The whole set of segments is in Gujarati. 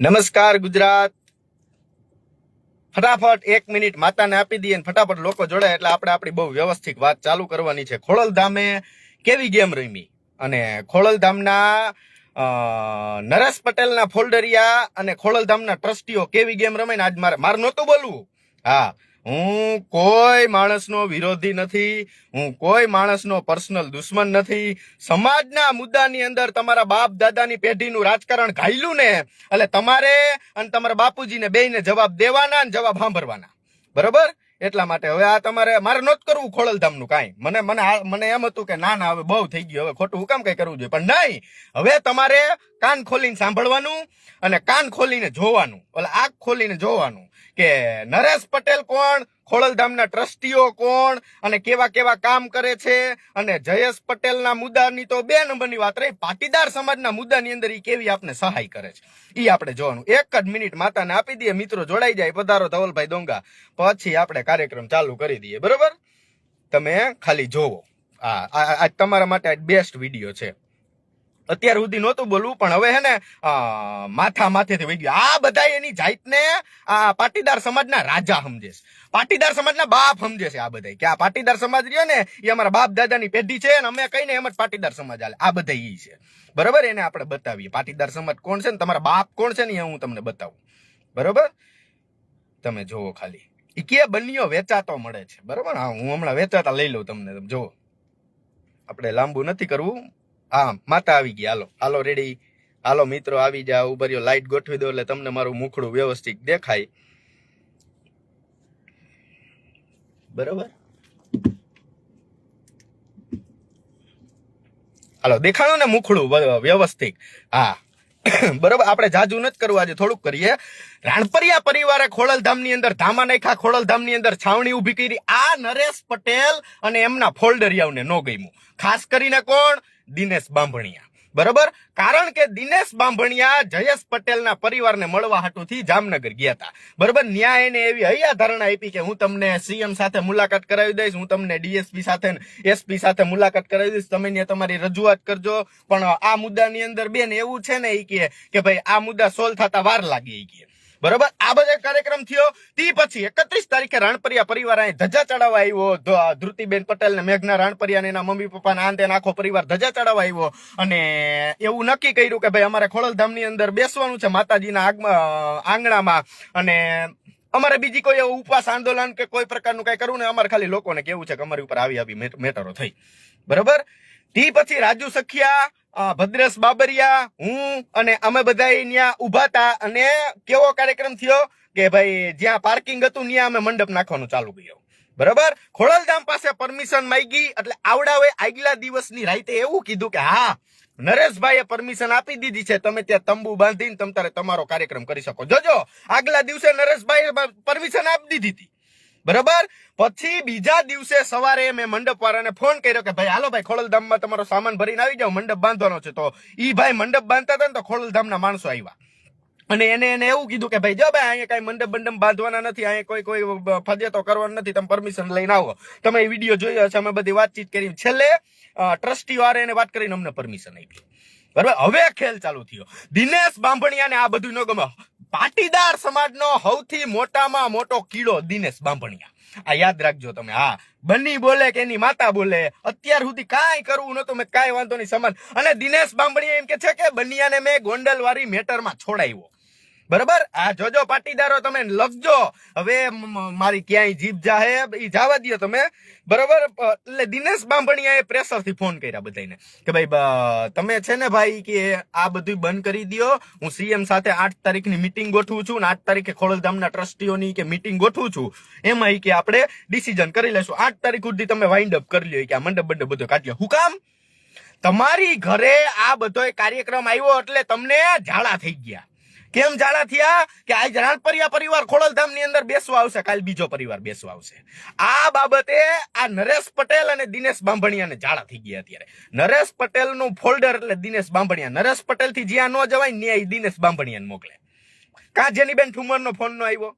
નમસ્કાર ગુજરાત. ફટાફટ એક મિનિટ માતાને આપી દઈએ ફટાફટ લોકો જોડાય એટલે આપણે આપણી બહુ વ્યવસ્થિત વાત ચાલુ કરવાની છે. ખોડલધામે કેવી ગેમ રમી? અને ખોડલધામના અ, નરેશ પટેલના ફોલ્ડરિયા અને ખોડલધામના ટ્રસ્ટીઓ કેવી ગેમ રમે ને આજ મારે મારે નહોતું બોલવું. હા. હું કોઈ માણસનો વિરોધી નથી, હું કોઈ માણસનો પર્સનલ દુશ્મન નથી. સમાજના મુદ્દાની અંદર તમારા બાપ દાદાની પેઢીનું રાજકારણ ઘાયલું ને, એટલે તમારે અને તમારા બાપુજીને બેયને જવાબ દેવાના અને જવાબ સાંભળવાના. બરોબર? એટલા માટે હવે આ તમારે, મારે નોત કરવું ખોડલધામનું કાંઈ. મને મને મને એમ હતું કે ના ના, હવે બહુ થઈ ગયું. હવે ખોટું હું કામ કંઈ કરવું જોઈએ? પણ નહીં. હવે તમારે કાન ખોલીને સાંભળવાનું અને કાન ખોલીને જોવાનું. એટલે આંખ ખોલીને જોવાનું. કે નરેશ પટેલ કોણ? ખોડલધામના ટ્રસ્ટીઓ કોણ? અને કેવા કેવા કામ કરે છે? અને જયેશ પટેલના મુદ્દાની તો બે નંબરની વાત રહી. પાટીદાર સમાજના મુદ્દાની અંદર એ કેવી આપને સહાય કરે છે? એ આપણે જોવાનું. એક જ મિનિટ માતાને આપી દઈએ, મિત્રો જોડાઈ જાય, પધારો ધવલભાઈ ડોંગા પછી આપણે કાર્યક્રમ ચાલુ કરી દઈએ, બરોબર? તમે ખાલી જોવો. આ તમારા માટે બેસ્ટ વીડિયો છે. અત્યાર સુધી નહોતું બોલવું, પણ હવે હે ને માથા માથેથી વહી ગયું. આ બધા એની જાતને, આ પાટીદાર સમાજના રાજા સમજે છે. પાટીદાર સમાજના બાપ સમજે છે આ બધા કે આ પાટીદાર સમાજ રહ્યો ને, એ અમારા બાપ દાદાની પેઢી છે અને અમે કહીને એમ જ પાટીદાર સમાજ હાલે. આ બધા ઈ છે. બરોબર? એને આપણે બતાવીએ. પાટીદાર સમાજ કોણ છે ને, તમારા બાપ કોણ છે ને, એ હું તમને બતાવું. બરોબર? તમે જોવો ખાલી. એ કે બન્યો વેચાતો મળે છે. બરોબર? હા, હું હમણાં વેચાતા લઈ લઉં તમને. તમે જોવો આપણે લાંબુ નથી કરવું. હા, માતા આવી ગઈ. હાલો હાલો રેડી હાલો મિત્રો, આવી જાઓ ઉભર્યો લાઈટ ગોઠવી દો એટલે તમને મારું મુખડું વ્યવસ્થિત દેખાય. બરોબર? હાલો, દેખાણું ને મુખડું વ્યવસ્થિત. હા. બરોબર? આપણે જાજુ નથી કરવું, આજે થોડુંક કરીએ. રાણપરિયા પરિવારે ખોડલધામની અંદર ધામા નાખ્યા, ખોડલધામની અંદર છાવણી ઊભી કરી. આ નરેશ પટેલ અને એમના ફોલ્ડરિયાઓને નો ગમ્યું. ખાસ કરીને કોણ? દિનેશ બાંભણિયા. બરોબર? કારણ કે દિનેશ બાંભણિયા જયેશ પટેલના પરિવારને મળવા હાટુથી જામનગર ગયા હતા બરોબર? ન્યાય એને એવી હૈયા ધારણા આપી કે હું તમને સીએમ સાથે મુલાકાત કરાવી દઈશ, હું તમને ડીએસપી સાથે એસપી સાથે મુલાકાત કરાવી દઈશ, તમે તમારી રજૂઆત કરજો. પણ આ મુદ્દાની અંદર બેન એવું છે ને એ કે ભાઈ આ મુદ્દા સોલ્વ થતા વાર લાગી ગયા બરોબર? આ બધો કાર્યક્રમ થયો. તે પછી એકત્રીસ તારીખે રાણપરિયા પરિવાર અહીં ધજા ચડાવવા આવ્યો. ધ્રુતિબેન પટેલ ને મેઘના રાણપરિયા ને એના મમ્મી પપ્પા ના આંતે આખો પરિવાર ધજા ચડાવવા આવ્યો. અને એવું નક્કી કર્યું કે ભાઈ અમારે ખોડલધામની અંદર બેસવાનું છે માતાજીના આગમાં આંગણામાં. અને અમારે બીજી કોઈ એવું ઉપવાસ, આંદોલન કે કોઈ પ્રકારનું કઈ કરવું ને અમારે ખાલી લોકોને કેવું છે કે અમારી ઉપર આવી આવી મેટ- મેટરો થઈ. બરોબર? તી પછી રાજુ સખિયા ભદ્રેશ બાબરિયા, હું અને અમે બધા ત્યાં ઊભા હતા અને કેવો કાર્યક્રમ થયો કે ભાઈ જ્યાં પાર્કિંગ હતું ત્યાં અમે મંડપ નાખવાનું ચાલુ કર્યું. બરાબર? ખોડલધામ પાસે પરમિશન માંગી એટલે આવડાવે આગલા દિવસની રાતે એવું કીધું કે હા, નરેશભાઈએ પરમિશન આપી દીધી છે, તમે ત્યાં તંબુ બાંધીને તમ તારે તમારો કાર્યક્રમ કરી શકો. જોજો, આગલા દિવસે નરેશભાઈ પરમિશન આપી દીધી હતી. બરાબર? પછી બીજા દિવસે સવારે મેં મંડપ વાળાને ફોન કર્યો કે, ભાઈ, હાલો ભાઈ, ખોડલધામમાં તમારો સામાન ભરીને આવી જાઓ, મંડપ બાંધવાનો છે. તો ઈ ભાઈ મંડપ બાંધતા હતા ને તો ખોડલધામના માણસો આવ્યા. અને એને એને એવું કીધું કે, ભાઈ, જો ભાઈ, અહીંયા કઈ મંડપ બંડપ બાંધવાના નથી, અહીંયા કોઈ કોઈ ફજેતો કરવાનો નથી, તમે પરમિશન લઈને આવો. તમે એ વીડિયો જોયો હશે, અમે બધી વાતચીત કરી. છેલ્લે ટ્રસ્ટી વાળે એને વાત કરીને અમને પરમિશન આપી. બરાબર? હવે ખેલ ચાલુ થયો. દિનેશ બાંભણિયાને આ બધું ન ગમે. પાટીદાર સમાજનો સૌથી મોટામાં મોટો કીડો દિનેશ બાંભણિયા. આ યાદ રાખજો તમે, હા. બની બોલે કે એની માતા બોલે, અત્યાર સુધી કાંઈ કરવું નતું મેં કાંઈ વાંધો નહીં, સમાન. અને દિનેશ બાંભણિયા એમ કે છે કે બનિયાને મેં ગોંડલ વાળી મેટરમાં છોડાવ્યો. બરાબર? આ જોજો પાટીદારો, તમે લખજો. હવે મારી ક્યાંય જીભ જાહે એ જવા દો તમે. બરાબર? એટલે દિનેશ બાંભણિયાએ પ્રેશરથી ફોન કર્યા બધાને કે ભાઈ તમે છે ને ભાઈ કે આ બધું બંધ કરી દો હું સીએમ સાથે આઠ તારીખની મિટિંગ ગોઠવું છું ને આઠ તારીખે ખોડલધામના ટ્રસ્ટીઓની કે મીટિંગ ગોઠવું છું. એમાં કે આપણે ડિસિઝન કરી લેશું આઠ તારીખ સુધી તમે વાઇન્ડ અપ કરી લ્યો. કે આ મંડપ બંડપ બધું કાઢ્યો. હું કામ? તમારી ઘરે આ બધો કાર્યક્રમ આવ્યો એટલે તમને ઝાડા થઈ ગયા. કેમ જાડા થયા? કે આજ રાણપરિયા પરિવાર ખોડલધામની અંદર બેસવા આવશે, કાલ બીજો પરિવાર બેસવા આવશે. આ બાબતે આ નરેશ પટેલ અને દિનેશ બાંભણિયાને જાડા થઈ ગયા અત્યારે. નરેશ પટેલનું ફોલ્ડર એટલે દિનેશ બાંભણિયા. નરેશ પટેલથી જ્યાં ન જવાય ઈ દિનેશ બાંભણિયાને મોકલે. કા ઠુમર નો ફોન નો આવ્યો?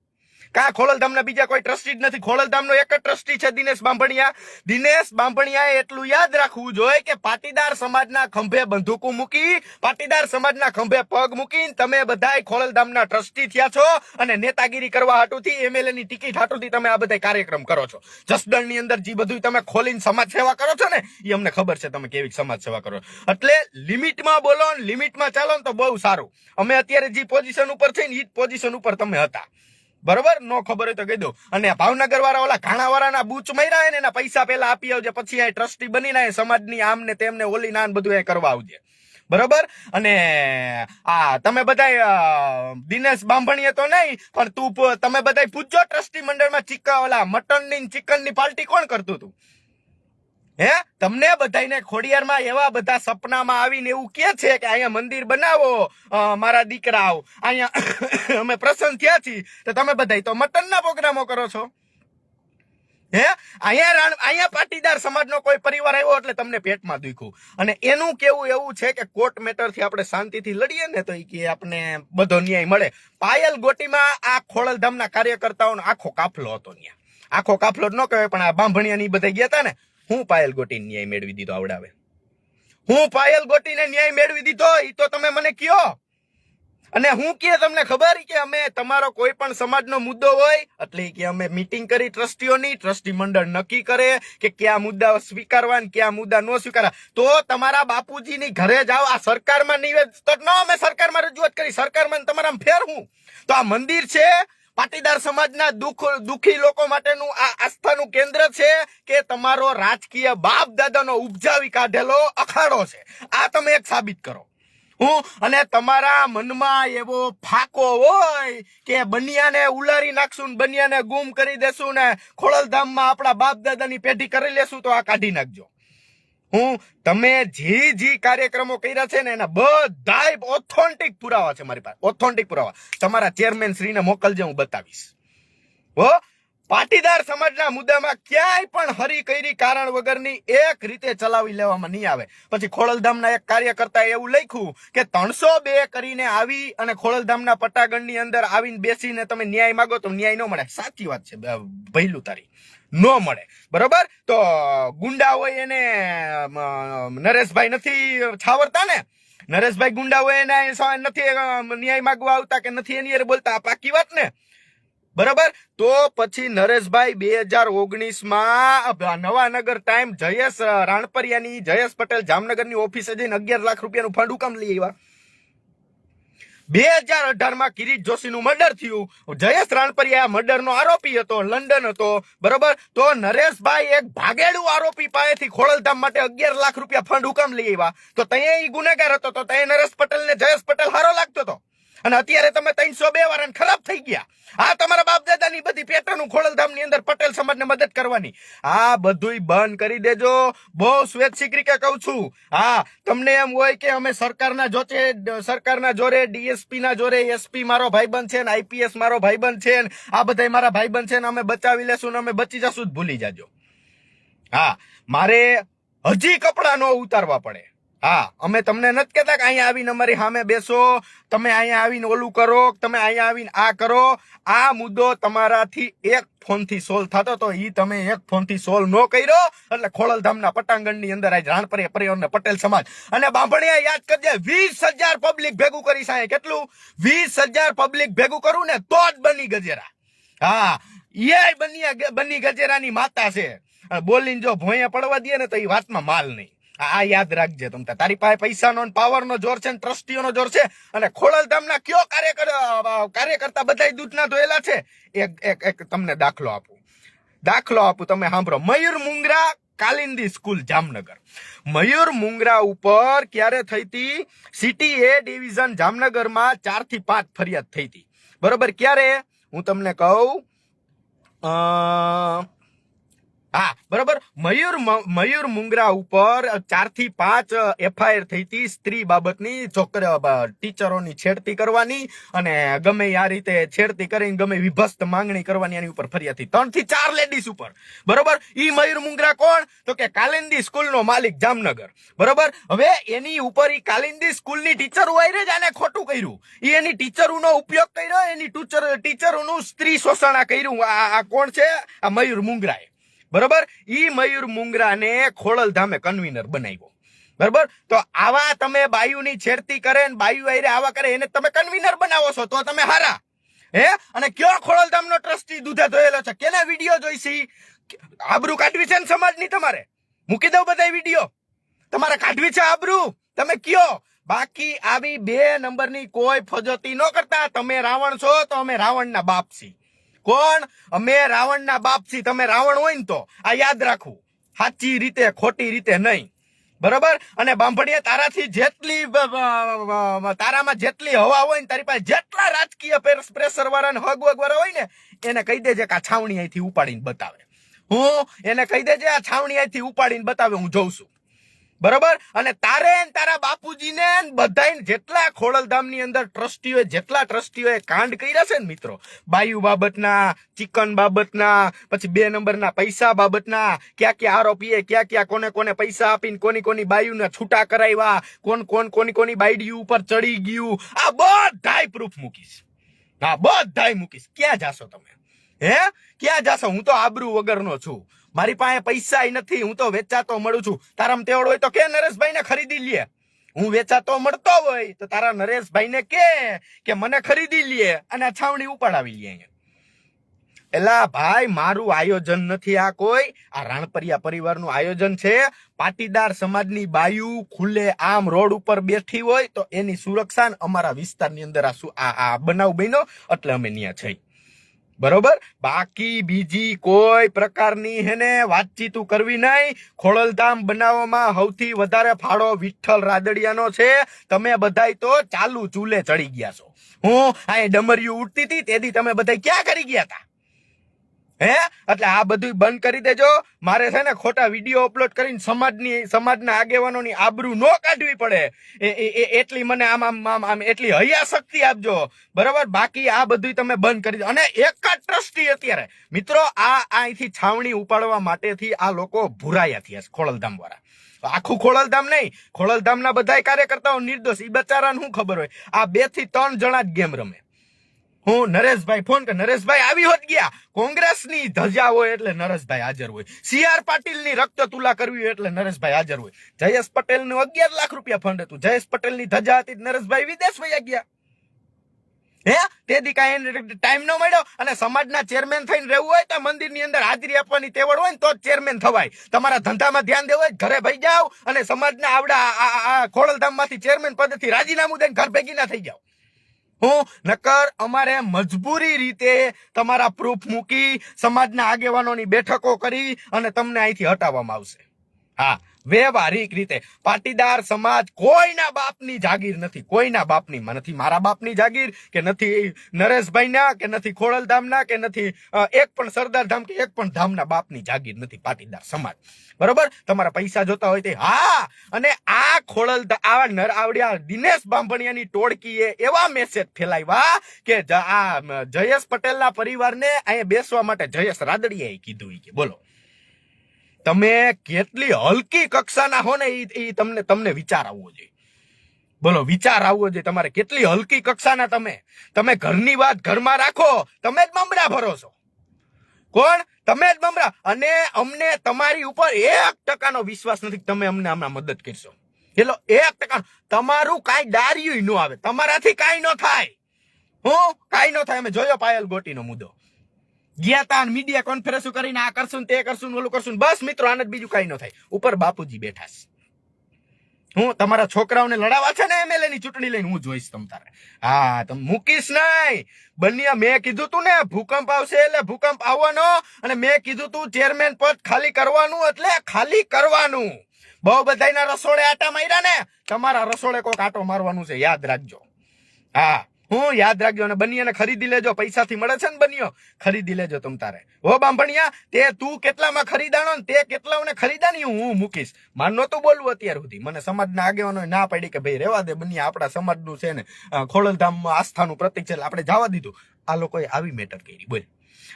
કા ખોડલધામના બીજા કોઈ ટ્રસ્ટી જ નથી? ખોડલધામનો એક જ ટ્રસ્ટી છે દિનેશ બાંભણિયા. દિનેશ બાંભણિયાએ એટલું યાદ રાખવું જોઈએ કે પાટીદાર સમાજના ખંભે બંદૂકો મૂકી, પાટીદાર સમાજના ખંભે પગ મૂકીને તમે બધાય ખોડલધામના ટ્રસ્ટી થયા છો અને નેતાગીરી કરવા હાટુથી એમએલએ ની ટિકિટ હાટુથી તમે આ બધા કાર્યક્રમ કરો છો. જસદણની અંદર જે બધું તમે ખોલીને સમાજ સેવા કરો છો ને એ અમને ખબર છે તમે કેવી સમાજ સેવા કરો એટલે લિમિટમાં બોલો લિમિટમાં ચાલો ને તો બહુ સારું. અમે અત્યારે જે પોઝિશન ઉપર છે ને એ જ પોઝિશન ઉપર તમે હતા. બરોબર? નો ખબર હોય તો કહી દો અને ભાવનગર વાળા ઓલા ઘાણા વાળાના બૂચ માર્યા હે ને, એના પૈસા પેલા આપી આવજે, પછી આ ટ્રસ્ટી બનીને સમાજની આમ ને તેમને ઓલી નાન બધું એ કરવા આવજે. બરોબર? અને આ તમે બધા દિનેશ બાંભણીએ તો નહીં, પણ તું તમે બધા પૂછજો ટ્રસ્ટી મંડળમાં ચિકન ઓલા મટનની ચિકનની પાર્ટી કોણ કરતું હતું હે? તમને બધાને ખોડિયારમાં એવા બધા સપનામાં આવીને એવું કે છે કે અહીંયા મંદિર બનાવો મારા મારા દીકરાઓ. અહીંયા અમે પ્રસન્ન થયા છીએ. તો તમે બધા તો મટનના પ્રોગ્રામો કરો છો. હે? અહીંયા રાણ, અહીંયા પાટીદાર સમાજનો કોઈ પરિવાર આવ્યો એટલે તમને પેટમાં દુખ્યું. અને એનું કેવું એવું છે કે કોર્ટ મેટરથી આપણે શાંતિથી લડીએ ને તો એ કે આપણે બધો ન્યાય મળે. પાયલ ગોટીમાં આ ખોળલધામના કાર્યકર્તાઓનો આખો કાફલો હતો ત્યાં. આખો કાફલો ન કહેવાય, પણ આ બાંભણિયાની બધા ગયા હતા ને હું પાયલ ગોટીને ન્યાય મેળવી દીધો, આવડાવે. હું પાયલ ગોટીને ન્યાય મેળવી દીધો એ તો તમે મને કયો. અને હું કે તમને ખબર કે અમે તમારો કોઈ પણ સમાજનો મુદ્દો હોય, એટલે કે અમે મીટિંગ કરી ટ્રસ્ટીઓની, ટ્રસ્ટી મંડળ નક્કી કરે કે કયા મુદ્દા સ્વીકારવા ને કયા મુદ્દા ન સ્વીકારવા. તો તમારા બાપુજીની ઘરે જાઓ, આ સરકારમાં નિવેદ તો ન અમે સરકારમાં રજૂઆત કરી, સરકારમાં તમારા ફેર હું. તો આ મંદિર છે પાટીદાર સમાજના દુઃખ, દુઃખી લોકો માટેનું આ આસ્થાનું કેન્દ્ર છે કે તમારો રાજકીય બાપ દાદાનો ઉપજાવી કાઢેલો અખાડો છે. આ તમે એક સાબિત કરો. હું અને તમારા મનમાં એવો ફાકો હોય કે બનિયાને ઉલારી નાખશું ને બનિયાને ગુમ કરી દેશું ને ખોડલધામમાં આપણા બાપ દાદાની પેઢી કરી લેશું તો આ કાઢી નાખજો. હું તમે જે જે કાર્યક્રમો કર્યા છે ને એના બધાય ઓથોન્ટિક પુરાવા છે મારી પાસે. ઓથોન્ટિક પુરાવા. તમારા ચેરમેન શ્રીને મોકલજે, હું બતાવીશ. હો? પાટીદાર સમાજના મુદ્દામાં ક્યાંય પણ હરી કરી કારણ વગરની એક રીતે ચલાવી લેવામાં નહીં આવે. પછી ખોડલધામના એક કાર્યકર્તા એવું લખ્યું કે ત્રણસો બે કરીને આવી અને ખોડલધામના પટાગણની અંદર આવીને બેસીને તમે ન્યાય માગો તો ન્યાય ન મળે. સાચી વાત છે ભૈલું તારી. ન મળે. બરોબર? તો ગુંડા હોય એને નરેશભાઈ નથી છાવરતા ને? નરેશભાઈ ગુંડા હોય એને નથી ન્યાય માગવા આવતા કે નથી એની બોલતા? પાકી વાત ને? બરાબર? તો પછી નરેશભાઈ બે હજાર ઓગણીસમાં નવાનગર ટાઈમ જયેશ રાણપરિયાની, જયેશ પટેલ જામનગરની ઓફિસે જઈને અગિયાર લાખ રૂપિયાનું ફંડ ઉકામ લઈ આવ્યા. બે હજાર અઢારમાં કિરીટ જોશીનું મર્ડર થયું. જયેશ રાણપરિયા મર્ડર નો આરોપી હતો, લંડન હતો. બરોબર? તો નરેશભાઈ એક ભાગેડું આરોપી પાસેથી ખોડલધામ માટે અગિયાર લાખ રૂપિયા ફંડ હુકમ લઈ આવ્યા. તો ત્યાં એ ગુનેગાર હતો, તો ત્યાં નરેશ પટેલ ને જયેશ પટેલ હારો લાગતો હતો અને અત્યારે તમે ત્રણસો બે વાર ખરાબ થઈ ગયા. આ તમારા બાપ દાદાની બધી પેટર્ન ખોડલધામની અંદર પટેલ સમાજને મદદ કરવાની. આ બધુંય બંધ કરી દેજો. બહુ સ્વૈચ્છિક રીતે કહું છું. હા, તમને એમ હોય કે અમે સરકારના જોચે, સરકારના જોરે ડીએસપી ના જોરે, એસપી મારો ભાઈબંધ છે ને આઈપીએસ મારો ભાઈબંધ છે ને આ બધા મારા ભાઈબંધ છે ને અમે બચાવી લેશું ને અમે બચી જશું જ ભૂલી જાજો. હા, મારે હજી કપડા નો ઉતારવા પડે. હા, અમે તમને નથી કહેતા કે અહીંયા આવીને અમારી સામે બેસો, તમે અહીંયા આવીને ઓલું કરો, તમે અહીંયા આવીને આ કરો. આ મુદ્દો તમારાથી એક ફોનથી સોલ્વ થતો તો એ તમે એક ફોનથી સોલ્વ ન કર્યો. એટલે ખોડલધામના પટાંગણની અંદર આજ રાણપરી પરિવારને પટેલ સમાજ. અને બાંભણિયા યાદ કરજે, વીસ હજાર પબ્લિક ભેગું કરી સાહેબ કેટલું? વીસ હજાર પબ્લિક ભેગું કરું ને તો જ બની ગજેરા. હા એ બની બની ગજેરાની માતા છે. બોલીને જો ભોંયા પડવા દે ને તો એ વાતમાં માલ નહીં. આ યાદ રાખજે તમ તારી પાસે પૈસાનો પાવરનો જોર છે ને ટ્રસ્ટીઓનો જોર છે અને ખોડલધામના કયો કાર્યકર કાર્યકર્તા બધા દૂધના ધોયેલા છે? એક એક એક તમને દાખલો આપું. દાખલો આપું તમે સાંભળો. મયુર મુંગરા કાલિંદી સ્કૂલ જામનગર. મયુર મુંગરા ઉપર ક્યારે થઈ હતી સિટી એ ડિવિઝન જામનગરમાં ચારથી પાંચ ફરિયાદ થઈ હતી બરોબર ક્યારે? હું તમને કહું અ, હા, બરાબર. મયુર મયુર મુંગરા ઉપર ચારથી પાંચ એફઆઈઆર થઈ હતી. સ્ત્રી બાબતની છોકર ટીચરોની છેડતી કરવાની અને ગમે આ રીતે છેડતી કરીને ગમે વિભસ્ત માંગણી કરવાની એની ઉપર ફરિયાદ હતી. ત્રણથી ચાર લેડીઝ ઉપર. બરોબર? ઈ મયુર મુંગરા કોણ? તો કે કાલિંદી સ્કૂલનો માલિક જામનગર. બરોબર? હવે એની ઉપર ઈ કાલિંદી સ્કૂલની ટીચર હોય જ આને ખોટું કર્યું. ઈ એની ટીચરોનો ઉપયોગ કર્યો, એની ટીચર, ટીચરોનું સ્ત્રી શોષણ કર્યું. આ કોણ છે? આ મયુર મુંગરાએ. બરોબર? ઈ મયુર મુંગરાને ખોડલ ધામે કન્વીનર બનાવ્યો. બરોબર? તો આવા તમે બાયુની છેડતી કરે ને બાયુ આયરે આવા કરે, એને તમે કન્વીનર બનાવો છો, તો તમે હારા. હે? અને કયો ખોડલધામ નો ટ્રસ્ટી દૂધે ધોયેલો છે? કેના વીડિયો જોઈશી આબરૂ કાઢવી છે ને સમાજની તમારે? મૂકી દઉં બધા વીડિયો? તમારે કાઢવી છે આબરૂ? તમે કયો? બાકી આવી બે નંબરની કોઈ ફજતી ન કરતા. તમે રાવણ છો તો અમે રાવણના બાપ છીએ. કોણ? અમે રાવણના બાપ છીએ તમે રાવણ હોય ને તો, આ યાદ રાખવું. સાચી રીતે, ખોટી રીતે નહીં. બરોબર? અને બાંભણીયા તારાથી જેટલી તારામાં જેટલી હવા હોય ને તારી પાસે જેટલા રાજકીય પ્રેશર વાળા ને હગ વગ વાળા હોય ને, એને કહી દેજે કે આ છાવણી અહીંથી ઉપાડીને બતાવે. હું એને કહી દેજે, આ છાવણી અહીંથી ઉપાડીને બતાવે, હું જોઉં છું. બરોબર? અને તારે તારા બાપુજીને ને બધાય જેટલા ખોડલધામની અંદર ટ્રસ્ટીઓએ, જેટલા ટ્રસ્ટીઓએ કાંડ કર્યા છે ને મિત્રો, બાયુ બાબતના, ચિકન બાબતના, પછી બે નંબરના પૈસા બાબતના, ક્યાં ક્યાં આરોપીએ, ક્યાં ક્યાં કોને કોને પૈસા આપીને કોની કોની બાયુને છૂટા કરાવ્યા, કોણ કોણ કોની કોની બાયડી ઉપર ચડી ગયું, આ બધાય પ્રૂફ મૂકીશ. હા બધાય મૂકીશ. ક્યાં જાશો તમે? હે? ક્યાં જાશો? હું તો આબરૂ વગરનો છું. મારી પાસે પૈસા નથી, હું તો વેચાતો મળું છું. તારામ તેવડ હોય તો કે નરેશભાઈને ખરીદી લે. હું વેચાતો મળતો હોય તો તારા નરેશભાઈને કે કે મને ખરીદી લે અને છાવણી ઉપાડાવી લે એલા ભાઈ, મારું આયોજન નથી આ કોઈ. આ રાણપરિયા પરિવારનું આયોજન છે. પાટીદાર સમાજની બાયુ ખુલ્લે આમ રોડ ઉપર બેઠી હોય તો એની સુરક્ષા અમારા વિસ્તારની અંદર આ આ બનાવ બન્યો. એટલે અમે ત્યાં છે બરોબર? બાકી બીજી કોઈ પ્રકારની હેને વાતચીત કરવી નહીં. ખોડલધામ બનાવવામાં સૌથી વધારે ફાળો વિઠ્ઠલ રાદડિયાનો છે. તમે બધાય તો ચાલુ ચૂલે ચડી ગયા છો. હું આ ડમરિયું ઉડતી હતી તેથી તમે બધા ક્યાં કરી ગયા હતા હે? એટલે આ બધું બંધ કરી દેજો. મારે છે ને ખોટા વીડિયો અપલોડ કરીને સમાજની, સમાજના આગેવાનોની આબરૂ નો કાઢવી પડે. એટલી મને આમ આમ આમ એટલી હૈયા શક્તિ આપજો. બરાબર? બાકી આ બધું તમે બંધ કરી દો. અને એક જ ટ્રસ્ટી અત્યારે. મિત્રો, આ અહીંથી છાવણી ઉપાડવા માટેથી આ લોકો ભૂરાયા થયા છે ખોડલધામ વાળા. આખું ખોડલધામ નહીં, ખોડલધામના બધા કાર્યકર્તાઓ નિર્દોષ. એ બચારાને શું ખબર હોય? આ બેથી ત્રણ જણા જ ગેમ રમે. હું નરેશભાઈ, ફોન કર. નરેશભાઈ આવી હોત ગયા. કોંગ્રેસની ધજા હોય એટલે નરેશભાઈ હાજર હોય. સી આર પાટીલની રક્ત તુલા કરવી હોય એટલે નરેશભાઈ હાજર હોય. જયેશ પટેલનું અગિયાર લાખ રૂપિયા ફંડ હતું. જયેશ પટેલની ધજા હતી નરેશભાઈ વિદેશ વયા ગયા. હે? તેથી કાંઈ ટાઈમ ન મળ્યો અને સમાજના ચેરમેન થઈને રહેવું હોય તો મંદિરની અંદર હાજરી આપવાની તેવડ હોય ને તો જ ચેરમેન થવાય. તમારા ધંધામાં ધ્યાન દેવું હોય ઘરે ભઈ જાઓ અને સમાજના આવડા આ ખોડલધામમાંથી ચેરમેન પદેથી રાજીનામું દઈને ઘર ભેગી ના થઈ જાઓ. હું? નકર અમારે મજબૂરી રીતે તમારા પ્રૂફ મૂકી સમાજના આગેવાનોની બેઠકો કરી અને તમને અહીંથી હટાવવામાં આવશે. હા, વ્યવહારિક રીતે. પાટીદાર સમાજ કોઈના બાપની જાગીર નથી, કોઈના બાપની નથી. મારા બાપની જાગીર કે નથી નરેશભાઈના કે નથી ખોડલધામના કે નથી એક પણ સરદાર ધામ કે એક પણ ધામના બાપની જાગીર નથી પાટીદાર સમાજ. બરોબર? તમારા પૈસા જોતા હોય તે, હા, અને આ ખોડલ આવા નર, આવડ્યા દિનેશ બાંભણિયાની ટોળકીએ એવા મેસેજ ફેલાવ્યા કે આ જયેશ પટેલના પરિવારને અહીંયા બેસવા માટે જયેશ રાદડીએ કીધું કે, બોલો. તમે કેટલી હલકી કક્ષાના હો ને ઈ તમને તમને વિચાર આવવો જોઈએ. બોલો, વિચાર આવવો જોઈએ તમારે. કેટલી હલકી કક્ષાના તમે? તમે ઘરની વાત ઘરમાં રાખો, તમે જ મમરા ભરો છો. કોણ? તમે જ મમરા અને અમને તમારી ઉપર એક ટકાનો વિશ્વાસ નથી તમે અમને હમણાં મદદ કરશો. એટલો એક ટકા. તમારું કાંઈ ડાર્યું ન આવે. તમારાથી કાંઈ ન થાય. હું? કાંઈ ન થાય. અમે જોયો પાયલ ગોટીનો મુદ્દો. ગયા તા મીડિયા કોન્ફરન્સ કરીને આ કરશું તે કરશું ઓલું કરશું બસ મિત્રો, આને બીજું કઈ ન થાય. ઉપર બાપુજી બેઠા છે. હું તમારા છોકરાઓને લડાવા છે ને એમએલએ ની ચૂંટણી લઈને હું જોઈશ તમ તારે. હા, તમે મૂકીશ નહીં. બન્યા મેં કીધું તું ને, ભૂકંપ આવશે એટલે ભૂકંપ આવવાનો અને મેં કીધું તું ચેરમેન પદ ખાલી કરવાનું એટલે ખાલી કરવાનું. બહુ બધાના રસોડે આટા માર્યા ને. તમારા રસોડે કોઈક આટો મારવાનું છે, યાદ રાખજો. હા. હું યાદ રાખજો અને બનિયાને ખરીદી લેજો. પૈસાથી મળે છે ને બનિયો? ખરીદી લેજો તમ તારે. હો બાંભણિયા, તે તું કેટલામાં ખરીદાણો ને તે કેટલાઓને ખરીદાની હું મૂકીશ. માર નહોતું બોલવું અત્યાર સુધી. મને સમાજના આગેવાનો ના પાડી કે ભાઈ રેવા દે, બનિયા આપણા સમાજનું છે ને ખોડલધામમાં આસ્થાનું પ્રતિક છે આપણે જવા દીધું. આ લોકોએ આવી મેટર કરી. બોલ.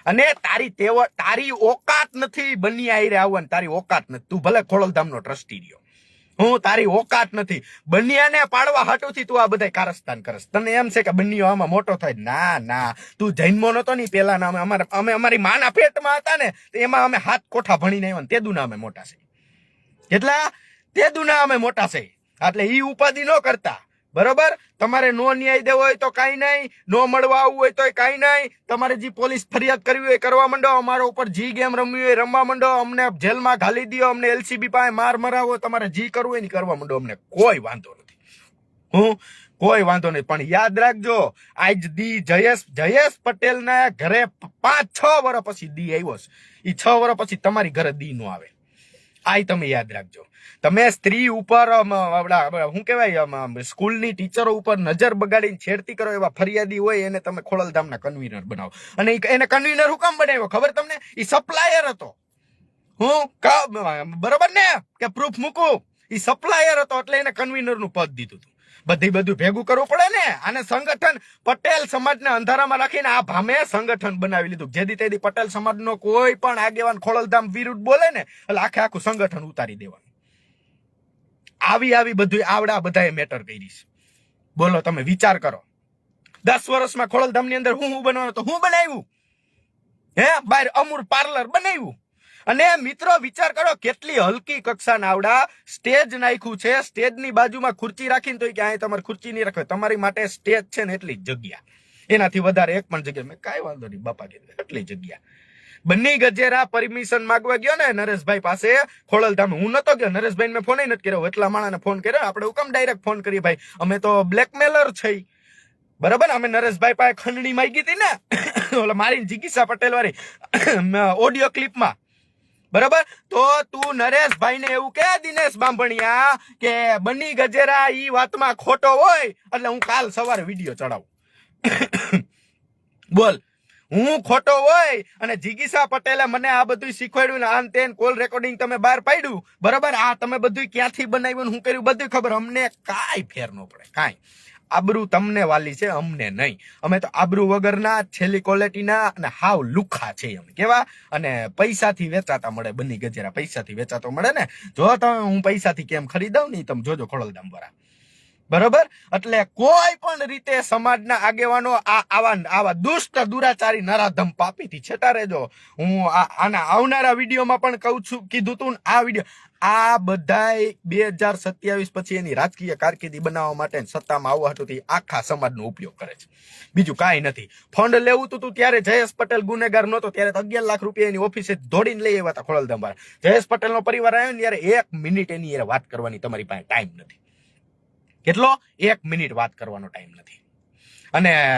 અને તારી તેવ, તારી ઓકાત નથી બનિયા આઈરે આવવાની. તારી ઓકાત નથી. તું ભલે ખોડલધામનો ટ્રસ્ટી રહ્યો. હું તારી ઓકાત નથી. બનિયાને પાડવા હાટુથી તું આ બધા કારસ્તાન કરસ. તને એમ છે કે બનિયો આમાં મોટો થાય? ના ના. તું જન્મો નતો ની પેલા અમે અમારા અમે અમારી માના પેટમાં હતા ને એમાં અમે હાથ કોઠા ભણીને આવ્યા તે દુના અમે મોટા છે. કેટલા? તે દુના અમે મોટા છે. એટલે ઈ ઉપાધિ ન કરતા. બરોબર? તમારે નો ન્યાય દેવો હોય તો કાંઈ નહીં. નો મળવા આવવું હોય તોય કાંઈ નહીં. તમારે જે પોલીસ ફરિયાદ કરવી હોય કરવા માંડો. અમારા ઉપર જી ગેમ રમવી હોય રમવા માંડો. અમને જેલમાં ઘાલી દો, અમને એલસીબી પાસે માર મરાવો. તમારે જી કરવું હોય ને કરવા માંડો. અમને કોઈ વાંધો નથી. હું? કોઈ વાંધો નહીં પણ યાદ રાખજો, આજ દી જયેશ જયેશ પટેલ ના ઘરે પાંચ, છ વર્ષ પછી દી આવ્યો છે. એ છ વર્ષ પછી તમારી ઘરે દી નો આવે. આ તમે યાદ રાખજો. તમે સ્ત્રી ઉપર શું કહેવાય સ્કૂલની ટીચરો ઉપર નજર બગાડીને છેડતી કરો એવા ફરિયાદી હોય, એને તમે ખોડલધામના કન્વીનર બનાવો. અને એને કન્વીનર હું કામ બનાવ્યો? ખબર તમને? એ સપ્લાયર હતો. હું? બરોબર ને? કે પ્રૂફ મૂકું? એ સપ્લાયર હતો, એટલે એને કન્વીનરનું પદ દીધું હતું. બધી બધું ભેગું કરવું પડે ને? આને સંગઠન, પટેલ સમાજને અંધારામાં રાખીને આ ભામે સંગઠન બનાવી લીધું. જેથી તેથી પટેલ સમાજનો કોઈ પણ આગેવાન ખોડલધામ વિરુદ્ધ બોલે ને, એટલે આખે આખું સંગઠન ઉતારી દેવાનું. આવી આવી બધું આવડા બધાએ મેટર કરી છે. બોલો, તમે વિચાર કરો. દસ વર્ષમાં ખોડલધામની અંદર હું હું બનાવ્યું તો હું બનાવ્યું? હે, બાર અમૂર પાર્લર બનાવ્યું. અને મિત્રો, વિચાર કરો, કેટલી હલકી કક્ષાના આવડા સ્ટેજ નાખ્યું છે. સ્ટેજની બાજુમાં ખુરચી રાખીને તો કે અહીં તમારે ખુરચી નહીં રાખવી, તમારી માટે સ્ટેજ છે ને એટલી જગ્યા. એનાથી વધારે એક પણ જગ્યા મેં કાંઈ વાંધો નહીં, બાપા કીધું એટલી જગ્યા. બંને ગજેરા પરમિશન માંગવા ગયો ને નરેશભાઈ પાસે. ખોડલધામ. હું નતો ગયો. નરેશભાઈ મેં ફોન નથી કર્યો. એટલા માણાને ફોન કર્યો. આપણે હુકમ ડાયરેક્ટ ફોન કરીએ ભાઈ. અમે તો બ્લેકમેલર છે બરાબર? અમે નરેશભાઈ પાસે ખંડણી માંગી હતી ને. ઓલા મારી જિગીસા પટેલ વાળી ઓડિયો ક્લિપમાં બરાબર? તો તું નરેશભાઈ ને એવું કે, દિનેશ બાંભણિયા, કે બની ગજેરા ઈ વાતમાં ખોટો હોય, એટલે હું કાલ સવારે વીડિયો ચડાવું. બોલ. હું ખોટો હોય અને જીગીસા પટેલે મને આ બધું શીખવાડ્યું ને આમ તેન કોલ રેકોર્ડિંગ તમે બહાર પાડ્યું, બરાબર? આ તમે બધું ક્યાંથી બનાવ્યું હું કર્યું? બધું ખબર. અમને કાંઈ ફેર ન પડે. કાંઈ. આબરૂ તમને વાલી છે, અમને નહીં. અમે તો આબરૂ વગરના, છેલ્લી ક્વોલિટીના અને હાવ લુખા છે અમે. કેવા? અને પૈસાથી વેચાતા મળે, બની ગજેરા પૈસાથી વેચાતો મળે ને? જો તમે હું પૈસાથી કેમ ખરીદાવ ને તમે જોજો ખોડલધામ વાળા. બરોબર? એટલે કોઈ પણ રીતે સમાજના આગેવાનો આ આવા આવા દુષ્ટ, દુરાચારી, નરાધમ પાપીથી છેટા રહેજો. હું આના આવનારા વિડીયોમાં પણ કહું છું, કીધું તું આ વીડિયો. આ બધાય બે હજાર સત્યાવીસ પછી એની રાજકીય કારકિર્દી બનાવવા માટે સત્તામાં આવવા હતું આખા સમાજનો ઉપયોગ કરે છે. બીજું કાંઈ નથી. ફંડ લેવું તું તું ત્યારે જયેશ પટેલ ગુનેગાર નહોતો, ત્યારે અગિયાર લાખ રૂપિયા એની ઓફિસે દોડીને લઈ આવ્યા હતા ખોડલધામ જયેશ પટેલનો પરિવાર આવ્યો ને ત્યારે એક મિનિટ એની યાર વાત કરવાની તમારી પાસે ટાઈમ નથી. કેટલો? એક મિનિટ વાત કરવાનો ટાઈમ નથી. અને,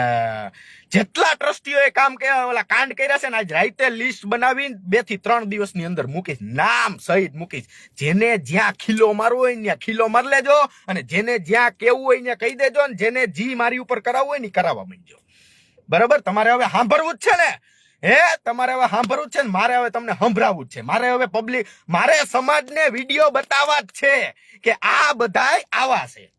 જેટલા ટ્રસ્ટીઓએ કામ કે ઓલા કાંડ કર્યા છે ને, આજ રાતે લિસ્ટ બનાવીને બેથી ત્રણ દિવસની અંદર મૂકીશ, નામ સહિત મૂકીશ. જેને જ્યાં ખીલો મારવો હોય ત્યાં ખીલો મારી લેજો અને જેને જ્યાં કેવું હોય ત્યાં કહી દેજો ને જેને જી મારી ઉપર કરાવવું હોય ને કરાવવા માંડજો. બરાબર? તમારે હવે સાંભળવું જ છે ને? હે? તમારે હવે સાંભળવું જ છે ને? મારે હવે તમને સંભળાવવું જ છે. મારે હવે પબ્લિક મારે સમાજને વીડિયો બતાવવા જ છે કે આ બધાય આવા છે.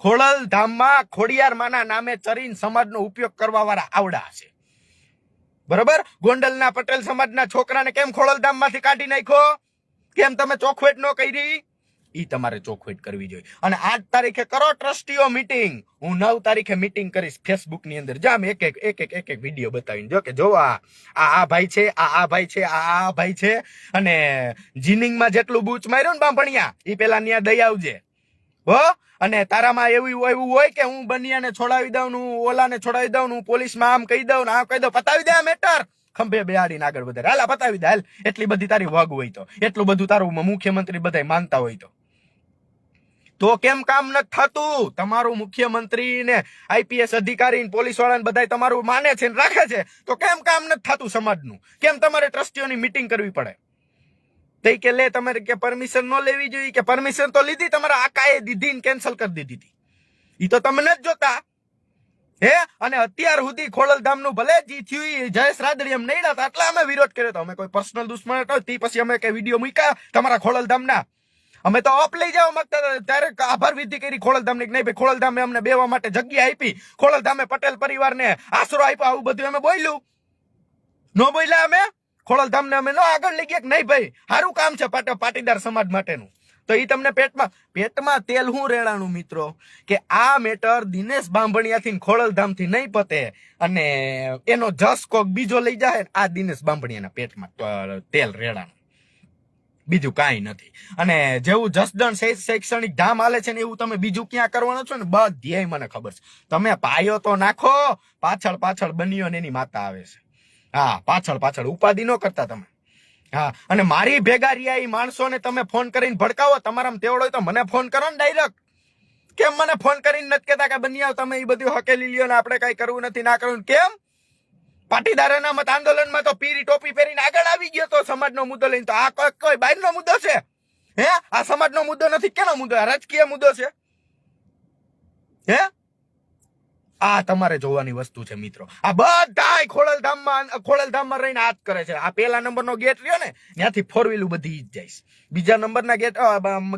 ખોડલ ધામમાં ખોડિયાર માના નામે ચરીન સમાજનો ઉપયોગ કરવા વાળા આવડા છે. બરોબર? ગોંડલના પટેલ સમાજના છોકરાને કેમ ખોડલ ધામમાંથી કાઢી નાખ્યો? કેમ તમે ચોખવેટ ન કરી? એ તમારે ચોખવેટ કરવી જોઈએ. અને આઠ તારીખે કરો ટ્રસ્ટીઓ મીટિંગ. હું નવ તારીખે મીટિંગ કરીશ ફેસબુકની અંદર. જામ એક એક એક એક એક એક વીડિયો બતાવીને. જો કે જો આ આ ભાઈ છે, આ આ ભાઈ છે, આ આ ભાઈ છે. અને જીનિંગમાં જેટલું બૂચ માર્યું ને બાંભણિયા એ પેલા ન્યા દઈ આવજે. હો? અને તારામાં એવું એવું હોય કે હું બનિયાને છોડાવી દઉં હું ઓલાને છોડાવી દઉં હું પોલીસમાં આમ કહી દઉં આમ કહી દઉં, પતાવી દે મેટર. ખંભે બેહાડીને આગળ વધારે હાલા પતાવી દે, હાલ. એટલી બધી તારી વગ હોય તો. એટલું બધું તારું મુખ્યમંત્રી બધા માનતા હોય તો. તો કેમ કામ નથી થતું? તમારું મુખ્યમંત્રી ને આઈપીએસ અધિકારી પોલીસવાળા બધા તમારું માને છે ને રાખે છે? તો કેમ કામ નથી થતું સમાજનું? કેમ તમારે ટ્રસ્ટીઓની મિટિંગ કરવી પડે? તે કે લે તમારે કે પરમિશન ન લેવી જોઈએ, કે પરમિશન તો લીધી, તમારા આકાએ દીધી ને કેન્સલ કરી દીધી હતી એ તો તમે નથી જોતા. હે? અને અત્યાર સુધી ખોડલધામનું ભલે જી થયું જયેશ રાદડી એમ નહીં હતા એટલે અમે વિરોધ કર્યો તો. અમે કોઈ પર્સનલ દુશ્મન હતો, તે પછી અમે કઈ વીડિયો મૂક્યા તમારા ખોડલધામના અમે તો અપ લઈ જવા માંગતા હતા. ત્યારે આભાર વિધિ કરી ખોડલધામની નહીં, ભાઈ ખોડલધામે અમને બેવા માટે જગ્યા આપી. ખોડલધામે પટેલ પરિવારને આશરો આપ્યો, આવું બધું અમે બોલ્યું. નો બોલ્યા અમે? ખોડલધામને અમે નો આગળ લઈ ગયા નહીં ભાઈ સારું કામ છે પાટીદાર સમાજ માટેનું. તો એ તમને પેટમાં પેટમાં તેલ હું રેડાનું મિત્રો? કે આ મેટર દિનેશ બાંભણિયાથી ને ખોડલધામથી નહીં પતે અને એનો જસ કોક બીજો લઈ જાય આ દિનેશ બાંભણિયાના પેટમાં તેલ રેડાનું બીજું કાંઈ નથી. અને જેવું જસદણ શૈક્ષણિક ધામ હાલે છે ને એવું તમે બીજું ક્યાં કરવાનું છો ને? બધી મને ખબર છે. તમે પાયો તો નાખો, પાછળ પાછળ બન્યો ને એની માતા આવે છે. હા, પાછળ પાછળ. ઉપાધિ ન કરતા તમે. હા, અને મારી ભેગા રહ્યા માણસો માણસોને તમે ફોન કરીને ભડકાવો. તમારામાં તેવડો તો મને ફોન કરો ને ડાયરેક્ટ કેમ મને ફોન કરીને નથી કહેતા કે બની આવ, તમે એ બધું હકેલી લ્યો ને આપણે કઈ કરવું નથી, ના કરવું કેમ? પાટીદાર અનામત આંદોલનમાં તો પીરી ટોપી પહેરીને આગળ આવી ગયો તો સમાજનો મુદ્દો લઈને તો આ કોઈ બહારનો મુદ્દો છે? હે? આ સમાજનો મુદ્દો નથી, કેનો મુદ્દો? રાજકીય મુદ્દો છે. હે? આ તમારે જોવાની વસ્તુ છે મિત્રો. આ બધા ખોડલધામમાં ખોડલધામમાં રહીને જ કરે છે. આ પેલા નંબરનો ગેટ રહ્યો ને, ત્યાંથી ફોર વ્હીલું બધી જ જાય બીજા નંબરના ગેટ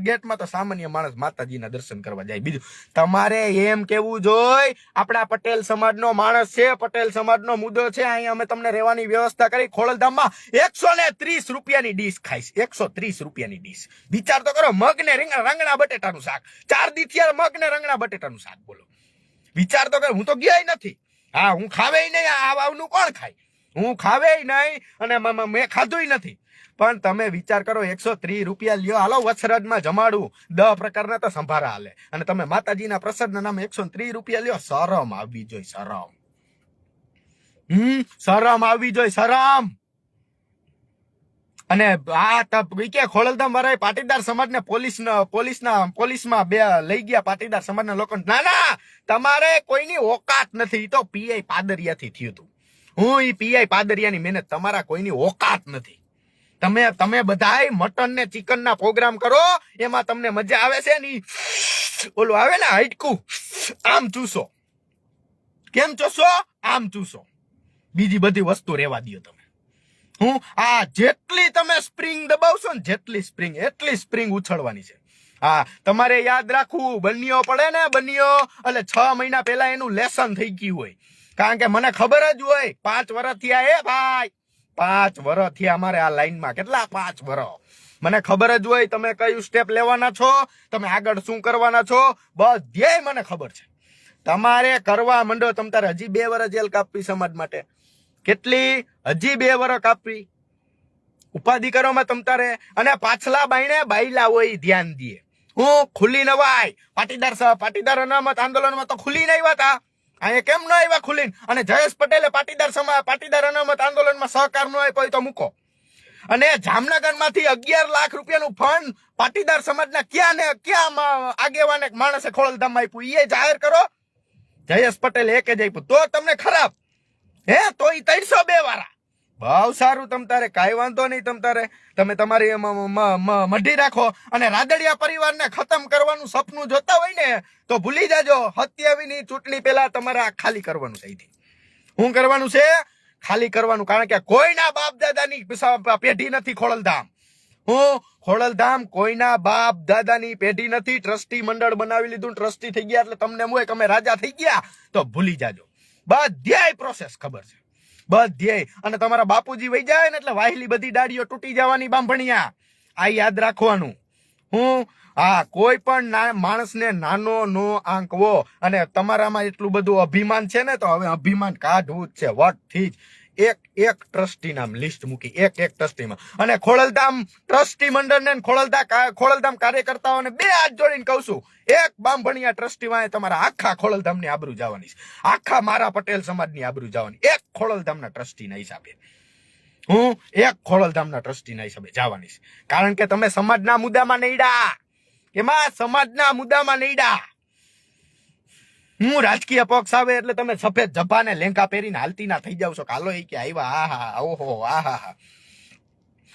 ગેટમાં તો સામાન્ય માણસ માતાજીના દર્શન કરવા જાય. બીજું, તમારે એમ કેવું જોઈ, આપણા પટેલ સમાજનો માણસ છે, પટેલ સમાજનો મુદ્દો છે. અહીંયા અમે તમને રહેવાની વ્યવસ્થા કરી. ખોડલધામમાં એકસો ને ત્રીસ રૂપિયાની ડીશ ખાઈશ એકસો ત્રીસ રૂપિયાની ડીશ. વિચાર તો કરો મગ ને રીંગણા રંગણા બટેટાનું શાક. ચાર દીથિયા મગ ને રંગણા બટેટાનું શાક, બોલો. વિચાર તો કર, હું તો ગયા નથી. હા, હું ખાવે નહીં, આ વાવનું કોણ ખાય? હું ખાવે નહીં અને મ- ખાધું નથી. પણ તમે વિચાર કરો, એકસો ત્રીસ રૂપિયા લ્યો, હાલો વછરાજમાં જમાડું. દહ પ્રકારના તો સંભારા હાલે. અને તમે માતાજીના પ્રસાદના નામે એકસો ત્રીસ રૂપિયા લ્યો, શરમ આવવી જોઈએ શરમ. હમ, શરમ આવવી જોઈએ શરમ. અને આ ત- ઈ કે ખોડલધામ વાળા પાટીદાર સમાજને પોલીસ પોલીસના, પોલીસમાં બે લઈ ગયા પાટીદાર સમાજના લોકો ના ના, તમારે કોઈની ઓકાત નથી. તો પીઆઈ પાદરિયાથી થયું હતું હું એ પીઆઈ પાદરિયાની મહેનત, તમારા કોઈની ઓકાત નથી. તમે તમે બધાય મટન ને ચિકન ના પ્રોગ્રામ કરો, એમાં તમને મજા આવે છે ને ઓલું આવે ને હાઈટકું, આમ ચૂસો. કેમ ચૂસો? આમ ચૂસો. બીજી બધી વસ્તુ રેવા દ્યો તમે. હું આ જેટલી તમે સ્પ્રિંગ દબાવશો ને જેટલી સ્પ્રિંગ એટલી સ્પ્રિંગ ઉછળવાની છે. હા, તમારે યાદ રાખવું, બન્યો પડે ને બન્યો, એટલે છ મહિના પહેલા એનું લેસન થઈ ગયું હોય. કારણ કે મને ખબર જ હોય, પાંચ વર્ષ થયા, એ ભાઈ, પાંચ વર્ષ થયા અમારે આ લાઈનમાં કેટલા પાંચ વર્ષ મને ખબર જ હોય, તમે કયું સ્ટેપ લેવાના છો, તમે આગળ શું કરવાના છો બધે મને ખબર છે. તમારે કરવા માંડો, તમ તારે હજી બે વર્ષ જેલ કાપવી સમાજ માટે. કેટલી હજી બે વર્ષ આપવી? ઉપાધિ કરવામાં તમ તારે. અને પાછલા બાયણે બાયલા હોય ધ્યાન દે. હું ખુલ્લી નવાય પાટીદાર સાહેબ પાટીદાર અનામત આંદોલનમાં તો ખુલ્લી નહીં હતા અહીંયા કેમ ન આવ્યા ખુલ્લીને? અને જયેશ પટેલે પાટીદાર સમા પાટીદાર અનામત આંદોલનમાં સહકાર ન આપ્યો તો મૂકો. અને જામનગરમાંથી અગિયાર લાખ રૂપિયાનું ફંડ પાટીદાર સમાજના ક્યાં ને ક્યાં આગેવાને માણસે ખોળલધામમાં આપ્યું? એ જાહેર કરો. જયેશ પટેલ એક જ આપ્યું. તો તમને ખરાબ. હે, તો એ ત્રણસો બે વાળા. બહુ સારું તમ તારે, કાંઈ વાંધો નહીં તમ તારે. તમે તમારી મઢી રાખો અને રાદડિયા પરિવારને ખતમ કરવાનું સપનું જોતા હોય ને, તો ભૂલી જાજો. હત્યાવીની ચૂંટણી પહેલા તમારે આ ખાલી કરવાનું થઈ શું કરવાનું છે? ખાલી કરવાનું. કારણ કે કોઈના બાપ દાદાની પેઢી નથી ખોળલધામ હું ખોળલધામ કોઈના બાપ દાદાની પેઢી નથી. ટ્રસ્ટી મંડળ બનાવી લીધું ટ્રસ્ટી થઈ ગયા એટલે તમને એમ હોય કે અમે રાજા થઈ ગયા. તો ભૂલી જાજો. બધ્યાય પ્રોસેસ ખબર છે. બધ્યાય અને તમારા બાપુજી વહી જાય ને એટલે વાહેલી બધી ડાળીઓ તૂટી જવાની બાંભણિયા. આ યાદ રાખવાનું. હું હા કોઈ પણ માણસને નાનો નો આંકવો અને તમારામાં એટલું બધું અભિમાન છે ને તો હવે અભિમાન કાઢવું જ છે. વટથી જ. એક એક ટ્રસ્ટી નામ લિસ્ટ મૂકી, એક એક ટ્રસ્ટીમાં. અને ખોડલધામ ટ્રસ્ટી મંડળને ખોડલધા ખોડલધામ કાર્યકર્તાઓને બે હાથ જોડીને કહું છું, એક બાંભણિયા ટ્રસ્ટીમાં તમારા આખા ખોડલધામની આબરૂ જવાની છે. આખા મારા પટેલ સમાજની આબરૂ જવાની. એક ખોડલધામના ટ્રસ્ટીના હિસાબે. હું એક ખોડલધામના ટ્રસ્ટીના હિસાબે જવાની છે. કારણ કે તમે સમાજના મુદ્દામાં નહીડા એમાં સમાજના મુદ્દામાં નહીડા હું રાજકીય પક્ષ આવે એટલે તમે સફેદ જભાને લેંકા પહેરીને હાલતી ના થઈ જાવ છો. કાલો એ કે આવ્યા? આ હા ઓહો આ હા હા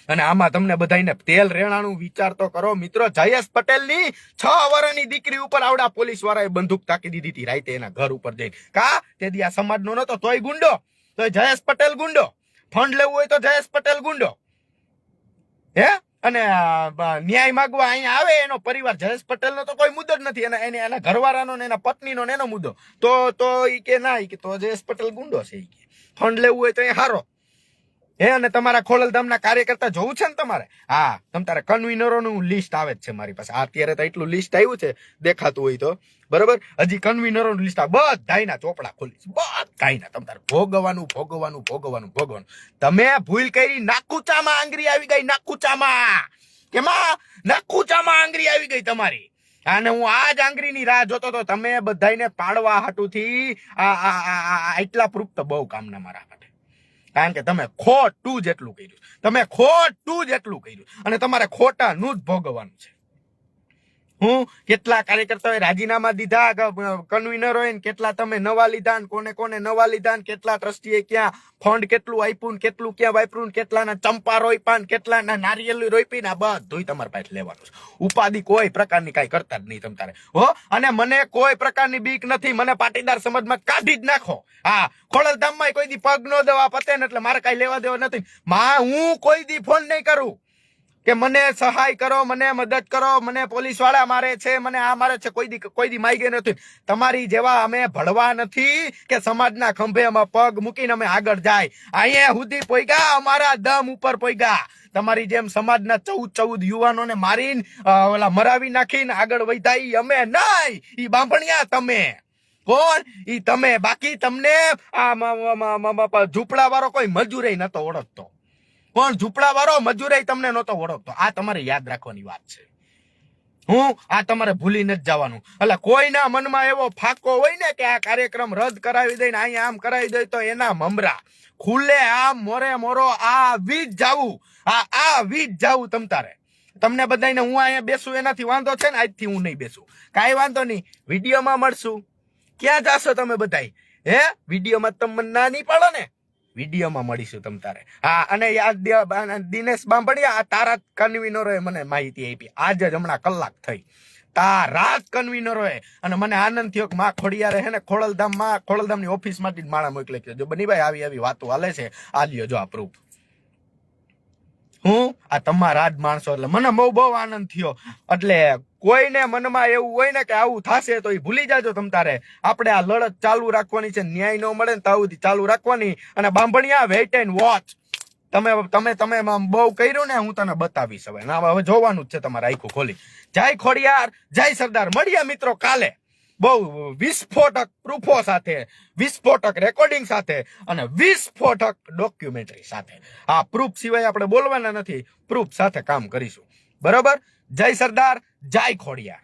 અને આમાં તમને બધાને તેલ રેણાનું વિચાર તો કરો. મિત્રો જયેશ પટેલની છ વર્ષની દીકરી ઉપર આવડા પોલીસ વાળાએ બંદૂક તાકી દીધી હતી. રાતે એના ઘર ઉપર જઈને. કા? તેથી આ સમાજનો નતો. તોય ગુંડો. તોય જયેશ પટેલ ગુંડો. ફંડ લેવું હોય તો જયેશ પટેલ ગુંડો. હે? અને ન્યાય માંગવા અહીંયા આવે એનો પરિવાર. જયેશ પટેલનો તો કોઈ મુદ્દો જ નથી. અને એને, એના ઘરવાળાનો ને એના પત્નીનો ને એનો મુદ્દો. તો તો ઈ કે ના, ઈ કે તો જયેશ પટેલ ગુંડો છે ઈ કે. ફંડ લેવું હોય તો એ હારો. હે અને તમારા ખોડલધામના કાર્યકર્તા જોવું છે ને તમારે હા તમ તારે કન્વીનરોનું લિસ્ટ આવે જ છે મારી પાસે અત્યારે તો એટલું લિસ્ટ આવ્યું છે દેખાતું હોય તો બરોબર હજી કન્વીનરોનું લિસ્ટ આ બધાયના ચોપડા ખોલીશ બધાયના તમ તારે ભોગવવાનું ભોગવવાનું ભોગવવાનું ભોગવવાનું તમે ભૂલ કરી નાકુચામાં આંગરી આવી ગઈ નાકુચામાં કેમાં નાકુચામાં આંગરી આવી ગઈ તમારી અને હું આ જ આંગળીની રાહ જોતો તો તમે બધાને પાડવા હાટુથી આ એટલા પ્રૂફ તો બહુ કામના મારા માટે કારણ કે તમે ખોટું જેટલું કર્યું તમે ખોટું જ એટલું કર્યું અને તમારે ખોટાનું જ ભોગવવાનું છે. હું? કેટલા કાર્યકર્તાઓએ રાજીનામા દીધા? કન્વીનરોએ હોય કેટલા તમે નવા લીધા કોને કોને નવા લીધા ને કેટલા ટ્રસ્ટીએ ક્યાં ફંડ કેટલું આપ્યું કેટલું ક્યાં વાપર્યું કેટલાના ચંપા રોપ્યા ને કેટલાના નારિયેલ રોપી ને બધું તમારે પાસે લેવાનું છે. ઉપાધિ કોઈ પ્રકારની કાંઈ કરતા જ નહીં તમ તારે. હો? અને મને કોઈ પ્રકારની બીક નથી. મને પાટીદાર સમાજમાં કાઢી જ નાખો. હા, ખોડલધામમાં કોઈ દી પગ નો દવા પતે ને એટલે મારે કાંઈ લેવા દેવા નથી. માં, હું કોઈ દી ફોન નહીં કરું. કે મને સહાય કરો, મને મદદ કરો, મને પોલીસવાળા મારે છે, મને આ મારે છે, કોઈ દી કોઈ દી માઈ ગઈ નથી. તમારી જેવા અમે ભળવા નથી કે સમાજના ખંભે અમે પગ મૂકીને અમે આગળ જાય. અહીંયા સુધી પોઈગા, અમારા દમ ઉપર પોઈગા. તમારી જેમ સમાજના ચૌદ ચૌદ યુવાનોને મારીને ઓલા મરાવી નાખીને આગળ વધ્યા અમે નહીં. ઈ બાંભણિયા તમે. કોણ? ઈ તમે. બાકી તમને આ ઝૂંપડા વાળો કોઈ મજૂરે નતો ઓળખતો. પણ ઝૂંપડા વાળો મજૂરે તમને નહોતો ઓળખતો. આ તમારે યાદ રાખવાની વાત છે. હું આ તમારે ભૂલી નથી જવાનું. એટલે કોઈના મનમાં એવો ફાકો હોય ને કે આ કાર્યક્રમ રદ કરાવી દઈને અહીંયા આમ કરાવી દે તો એના મમરા. ખુલ્લે આમ મોરે મોરો આ વીજ જાવું. આ આ વીજ જાવું તમ તારે. તમને બધાને હું અહીંયા બેસું એનાથી વાંધો છે ને? આજથી હું નહીં બેસું. કાંઈ વાંધો નહીં. વિડીયોમાં મળશું. ક્યાં જાશો તમે બધાય? હે? વિડીયોમાં તમે ના નહીં પાડો ને. વિડીયોમાં મળીશું તમ તારે. હા, અને યાદ દિનેશ બાંભણિયા તારા કન્વીનરોએ મને માહિતી આપી. આજે જ હમણાં કલાક થઈ. તારા જ કન્વીનરોએ. અને મને આનંદ થયો કે માં ખોડિયારે હે ને ખોડલધામમાં ખોડલધામની ઓફિસમાંથી જ માણા મોકલે કે જો બનીભાઈ આવી આવી વાતો હાલે છે આ લ્યો જો આ પ્રૂફ હું? આ તમારા જ માણસો એટલે મને બહુ બહુ આનંદ થયો. એટલે કોઈને મનમાં એવું હોય ને કે આવું થશે તો એ ભૂલી જાજો તમ તારે. આપણે આ લડત ચાલુ રાખવાની છે, ન્યાય ન મળે ને તો સુધી ચાલુ રાખવાની. અને બાંભણિયા વેઇટ એન્ડ વોચ તમે તમે તમે બહુ કર્યું ને, હું તને બતાવીશ હવે. ના, હવે જોવાનું જ છે તમારે આખું ખોલી. જય ખોડિયાર, જય સરદાર. મળીએ મિત્રો કાલે. બહુ વિસ્ફોટક પ્રૂફો સાથે, વિસ્ફોટક રેકોર્ડિંગ સાથે અને વિસ્ફોટક ડોક્યુમેન્ટરી સાથે. આ પ્રૂફ સિવાય આપણે બોલવાના નથી. પ્રૂફ સાથે કામ કરીશું. બરોબર? જય સરદાર જય ખોડિયાર.